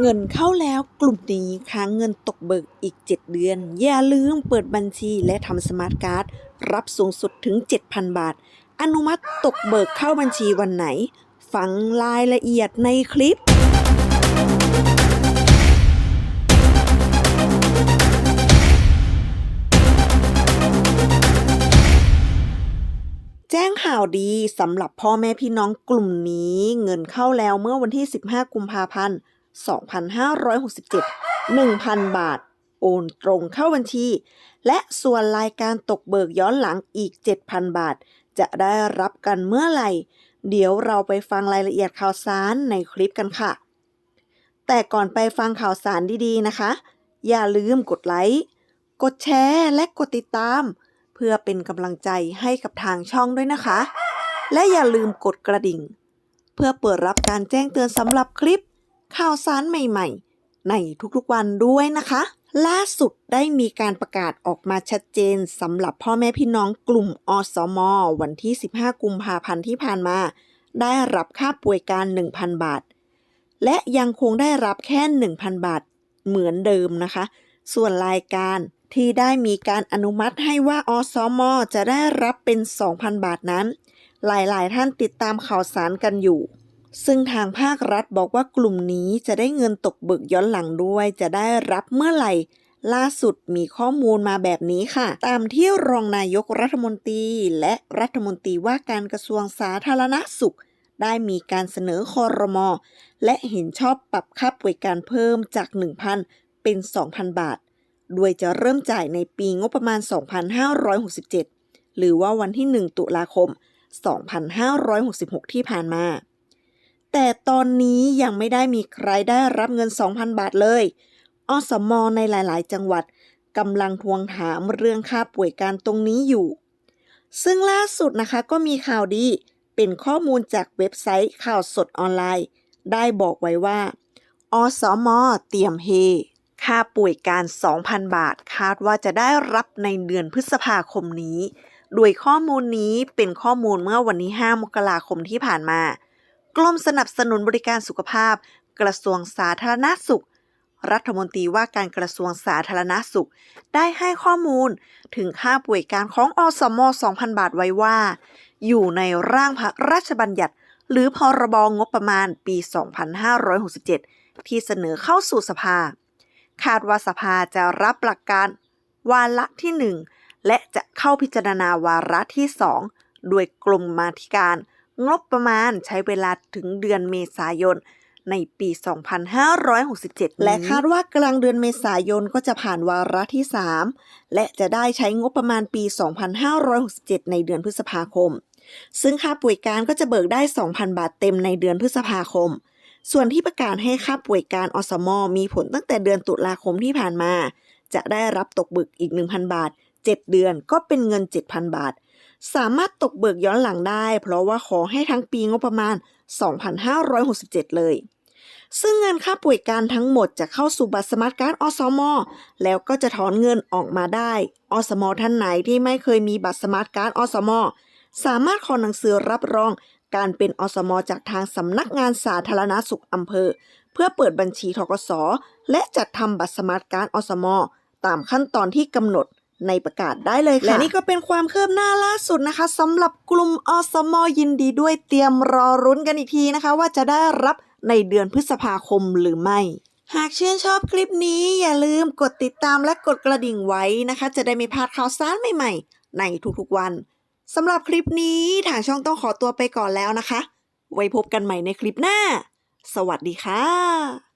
เงินเข้าแล้วกลุ่มนี้ค้างเงินตกเบิกอีก 7 เดือน อย่าลืมเปิดบัญชีและทำสมาร์ทการ์ด รับสูงสุดถึง 7,000 บาท อนุมัติตกเบิกเข้าบัญชีวันไหน ฟังรายละเอียดในคลิปแจ้งข่าวดีสำหรับพ่อแม่พี่น้องกลุ่มนี้ เงินเข้าแล้วเมื่อวันที่ 15 กุมภาพันธ์ 2567 1,000 บาท โอนตรงเข้าบัญชี และส่วนรายการตกเบิกย้อนหลังอีก 7,000 บาท จะได้รับกันเมื่อไหร่ เดี๋ยวเราไปฟังรายละเอียดข่าวสารในคลิปกันค่ะ แต่ก่อนไปฟังข่าวสารดีๆนะคะ อย่าลืมกดไลค์ กดแชร์และกดติดตาม เพื่อเป็นกำลังใจให้กับทางช่องด้วยนะคะ และอย่าลืมกดกระดิ่ง เพื่อเปิดรับการแจ้งเตือนสำหรับคลิป ข่าวสารใหม่ๆ ในทุกๆวันด้วยนะคะ ล่าสุดได้มีการประกาศออกมาชัดเจนสำหรับพ่อแม่พี่น้องกลุ่มอสม วันที่ 15 กุมภาพันธ์ที่ผ่านมา ได้รับค่าป่วยการ 1,000 บาท และยังคงได้รับแค่ 1,000 บาทเหมือนเดิมนะคะ ส่วนรายการที่ได้มีการอนุมัติให้ว่าอสม จะได้รับเป็น 2,000 บาทนั้น หลายๆ ท่านติดตามข่าวสารกันอยู่ ซึ่งทางภาครัฐบอกว่ากลุ่มนี้จะได้เงินตกเบิกย้อนหลังด้วย จะได้รับเมื่อไหร่ ล่าสุดมีข้อมูลมาแบบนี้ค่ะ ตามที่รองนายกรัฐมนตรีและรัฐมนตรีว่าการกระทรวงสาธารณสุข ได้มีการเสนอคอรมอและเห็นชอบปรับค่าป่วยการเพิ่มจาก 1,000 เป็น 2,000 บาท โดยจะเริ่มจ่ายในปีงบประมาณ 2567 หรือว่าวันที่ 1 ตุลาคม 2566 ที่ผ่านมา แต่ตอนนี้ยังไม่ได้มีใครได้รับเงิน 2,000 บาทเลย อสมในหลายๆ จังหวัดกำลังทวงถามเรื่องค่าป่วยการตรงนี้อยู่ ซึ่งล่าสุดนะคะก็มีข่าวดี เป็นข้อมูลจากเว็บไซต์ข่าวสดออนไลน์ ได้บอกไว้ว่า อสมเตรียมเฮ ค่าป่วยการ 2,000 บาทคาดว่าจะได้รับในเดือนพฤษภาคมนี้ โดยข้อมูลนี้เป็นข้อมูลเมื่อวันที่ 5 มกราคมที่ผ่านมา กรมสนับสนุนบริการสุขภาพ กระทรวงสาธารณสุข รัฐมนตรีว่าการกระทรวงสาธารณสุข ได้ให้ข้อมูลถึงค่าป่วยการของอสม 2,000 บาทไว้ว่า อยู่ในร่างพระราชบัญญัติ หรือพรบงบประมาณปี 2567 ที่เสนอเข้าสู่สภา คาดว่าสภาจะรับหลักการวาระที่ 1 และจะเข้าพิจารณาวาระที่ 2 โดยกรมมาธิการ งบประมาณใช้เวลาถึงเดือนเมษายนในปี 2567 และคาดว่ากลางเดือนเมษายนก็จะผ่านวาระที่ 3 และจะได้ใช้งบประมาณปี 2567 ในเดือนพฤษภาคม ซึ่งค่าป่วยการก็จะเบิกได้ 2,000 บาทเต็มในเดือนพฤษภาคม ส่วนที่ประกาศให้ค่าป่วยการอสมมีผลตั้งแต่เดือนตุลาคมที่ผ่านมา จะได้รับตกบิกอีก 1,000 บาท 7 เดือนก็เป็นเงิน 7,000 บาท สามารถตกเบิกย้อนหลังได้ เพราะว่าขอให้ทั้งปีงบประมาณ 2567 เลย ซึ่งเงินค่าป่วยการทั้งหมดจะเข้าสู่บัตรสมาร์ทการ์ดอสมอแล้วก็จะถอนเงินออกมาได้อสมอท่านไหนที่ไม่เคยมีบัตรสมาร์ทการ์ดอสมอสามารถขอหนังสือรับรองการเป็นอสมอจากทางสำนักงานสาธารณสุขอำเภอ เพื่อเปิดบัญชีทกสและจัดทำบัตรสมาร์ทการ์ดอสมอตามขั้นตอนที่กำหนด ในประกาศได้เลยค่ะ และนี่ก็เป็นความคืบหน้าล่าสุดนะคะสำหรับกลุ่มอสมยินดีด้วยเตรียมรอรุ้นกันอีกทีนะคะ ว่าจะได้รับในเดือนพฤษภาคมหรือไม่ หากชื่นชอบคลิปนี้อย่าลืมกดติดตามและกดกระดิ่งไว้นะคะ จะได้ไม่พลาดข่าวสารใหม่ๆ ในทุกๆวันสำหรับคลิปนี้ทางช่องต้องขอตัวไปก่อนแล้วนะคะ ไว้พบกันใหม่ในคลิปหน้า สวัสดีค่ะ